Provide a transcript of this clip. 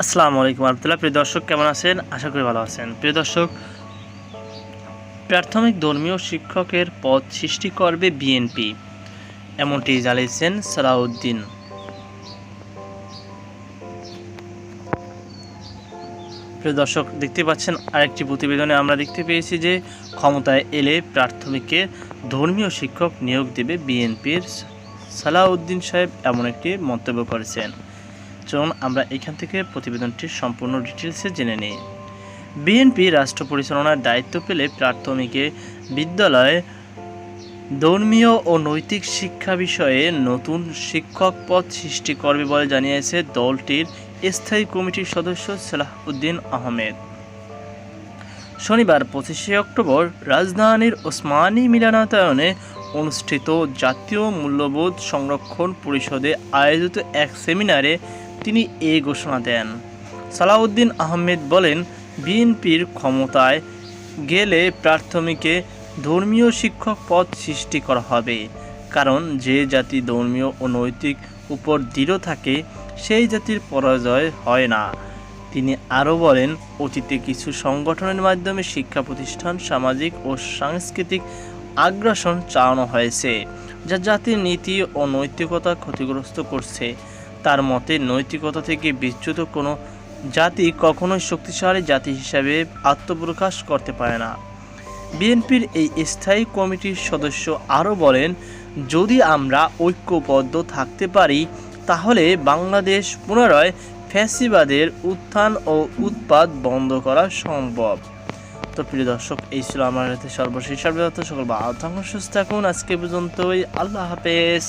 আসসালামু আলাইকুম আবদুল্লাহ প্রিয় দর্শক, কেমন আছেন? আশা করি ভালো আছেন। প্রিয় দর্শক, প্রাথমিক ধর্মীয় শিক্ষকের পদ সৃষ্টি করবে বিএনপি এমনটি জানিয়েছেন সালাউদ্দিন। প্রিয় দর্শক, দেখতে পাচ্ছেন আরেকটি প্রতিবেদনে আমরা দেখতে পেয়েছি যে ক্ষমতায় এলে প্রাথমিকে ধর্মীয় শিক্ষক নিয়োগ দেবে বিএনপির সালাউদ্দিন সাহেব এমন একটি মন্তব্য করেছেন। চলুন আমরা এখান থেকে প্রতিবেদনটির সম্পূর্ণ ডিটেলসে জেনে নিই। বিএনপি রাষ্ট্র পরিচালনার দায়িত্ব পেলে প্রাথমিকে বিদ্যালয়ে ধর্মীয় ও নৈতিক শিক্ষা বিষয়ে নতুন শিক্ষক পদ সৃষ্টি করবে বলে জানিয়েছে দলটির স্থায়ী কমিটির সদস্য সালাহউদ্দিন আহমেদ। শনিবার পঁচিশে অক্টোবর রাজধানীর ওসমানী মিলনায়তনে অনুষ্ঠিত জাতীয় মূল্যবোধ সংরক্ষণ পরিষদে আয়োজিত এক সেমিনারে তিনি এ ঘোষণা দেন। সালাউদ্দিন আহমেদ বলেন, বিএনপির ক্ষমতায় গেলে প্রাথমিকে ধর্মীয় শিক্ষক পদ সৃষ্টি করা হবে। কারণ যে জাতি ধর্মীয় ও নৈতিক উপর দৃঢ় থাকে, সেই জাতির পরাজয় হয় না। তিনি আরও বলেন, অতীতে কিছু সংগঠনের মাধ্যমে শিক্ষা প্রতিষ্ঠান, সামাজিক ও সাংস্কৃতিক আগ্রাসন চালানো হয়েছে, যা জাতির নীতি ও নৈতিকতা ক্ষতিগ্রস্ত করছে। তার মতে নৈতিকতা থেকে বিচ্যুত কোনো জাতি কখনোই শক্তিশালী জাতি হিসাবে আত্মপ্রকাশ করতে পারে না। বিএনপির এই স্থায়ী কমিটির সদস্য আরও বলেন, যদি আমরা ঐক্যবদ্ধ থাকতে পারি, তাহলে বাংলাদেশ পুনরায় ফ্যাসিবাদের উত্থান ও উৎপাদ বন্ধ করা সম্ভব। তো প্রিয় দর্শক, এই ছিল আমার হাতে সর্বশেষ সর্বদা সকল থাকুন, সুস্থ থাকুন। আজকে পর্যন্তই। আল্লাহ হাফেজ।